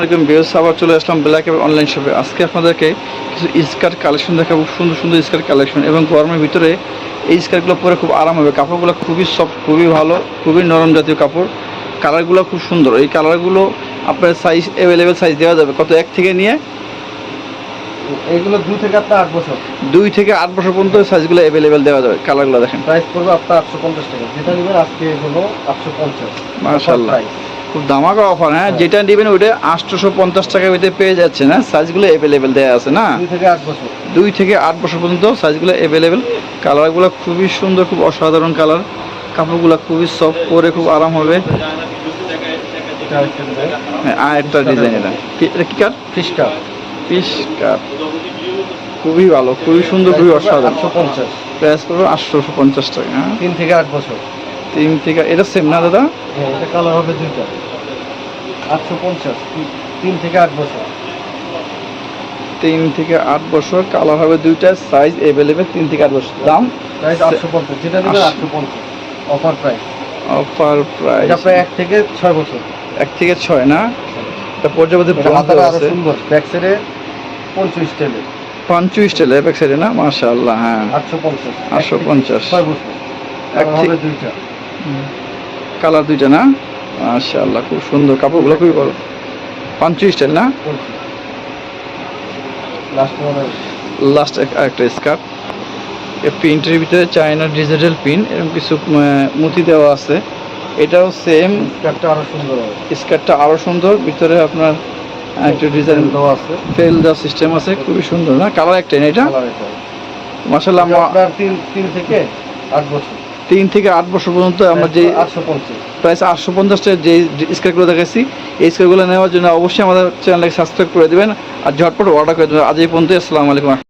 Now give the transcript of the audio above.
আসসালামাইকুম বিয়স আবার চলে আসলাম ব্ল্যাক অনলাইন শপে আজকে আপনাদেরকে কিছু স্কার্ট কালেকশন দেখাবো সুন্দর সুন্দর স্কার্ট কালেকশন এবং গরমের ভিতরে এই স্কার্টগুলো পরে খুব আরাম হবে। কাপড়গুলো খুবই সফট খুবই ভালো খুবই নরম জাতীয় কাপড়। কালারগুলো খুব সুন্দর। এই কালারগুলো আপনার সাইজ অ্যাভেলেবেল সাইজ দেওয়া যাবে। কত এক থেকে নিয়ে? এইগুলো দুই থেকে আপনার আট বছর। দুই থেকে আট বছর পর্যন্ত সাইজগুলো অ্যাভেলেবেল দেওয়া যাবে কালারগুলো দেখেন। প্রাইস পড়বে আপনার আটশো পঞ্চাশ টাকা। যেটা নেবেন আজকে হলো আটশো পঞ্চাশ। মাশাআল্লাহ। খুব দামাকা অফার হ্যাঁ? যেটা নেবেন ওইটা আটশোশো পঞ্চাশ টাকার ভিতরে পেয়ে যাচ্ছে না? সাইজগুলো অ্যাভেলেবেল দেওয়া আছে না? দুই থেকে আট বছর। পর্যন্ত সাইজগুলো অ্যাভেলেবেল কালারগুলো খুবই সুন্দর খুব অসাধারণ কালার কাপড়গুলো খুবই সফট পরে খুব আরাম হবে। হ্যাঁ আর একটা ডিজাইন এটা। কি- এটা কি কাঠ ফিশ কাপ পিস কাঠ খুবই ভালো খুবই সুন্দর খুবই অসাধারণ। প্রাইস আটশোশো পঞ্চাশ টাকা হ্যাঁ? তিন থেকে আট বছর। তিন থেকে এটা সেম না দাদা? হ্যাঁ এটা কালার হবে দুইটা। আটশো পঞ্চাশ তিন থেকে আট বছর। তিন থেকে আট বছর কালার হবে দুইটা সাইজ অ্যাভেলেবেল তিন থেকে আট বছর। দাম? প্রাইস আটশো পঞ্চাশ যেটা নেবেন আটশো। পঞ্চাশ। অফার প্রাইস অফার প্রাইস এটা প্রায় এক থেকে ছয় বছর। এক থেকে ছয় না? এটা পর্যাপ্ত এটা হাতাটা সুন্দর। ব্যাক সাইডে পঞ্চাশ স্টাইলের পাঞ্চু স্টাইল এপেক সাইডে না? মাশাআল্লাহ হ্যাঁ। আটশো পঞ্চাশ। আটশো পঞ্চাশ। ছয় বছর। এক থেকে- দুইটা। কালার দুইটা না? মাশাআল্লাহ খুব সুন্দর। কাপড়গুলো খুবই ভালো পাঞ্চু স্টাইল না? লাস্ট একটা স্কার্ট। এই প্রিন্টের ভিতরে চায়না ডিজিটাল প্রিন্ট এরকম কিছু মুতি দেওয়া আছে। এটাও সেম। স্কার্টটা আরও সুন্দর স্কার্টটা আরও সুন্দর। ভিতরে আপনার একটা ডিজাইন দেওয়া আছে। ফেল দেওয়ার সিস্টেম আছে। খুবই সুন্দর না? কালার একটাই না এটা? মাসাল্লাহ আপনার তিন তিন থেকে আট বছর। তিন থেকে আট বছর পর্যন্ত আমরা যে প্রাইস আটশো পঞ্চাশটা যে স্কেলগুলো দেখাচ্ছি এই স্কেলগুলো নেওয়ার জন্য অবশ্যই আমাদের চ্যানেলটাকে সাবস্ক্রাইব করে দেবেন। আর ঝটপট অর্ডার করে দেবেন। আজ এই পর্যন্ত আসসালামু আলাইকুম।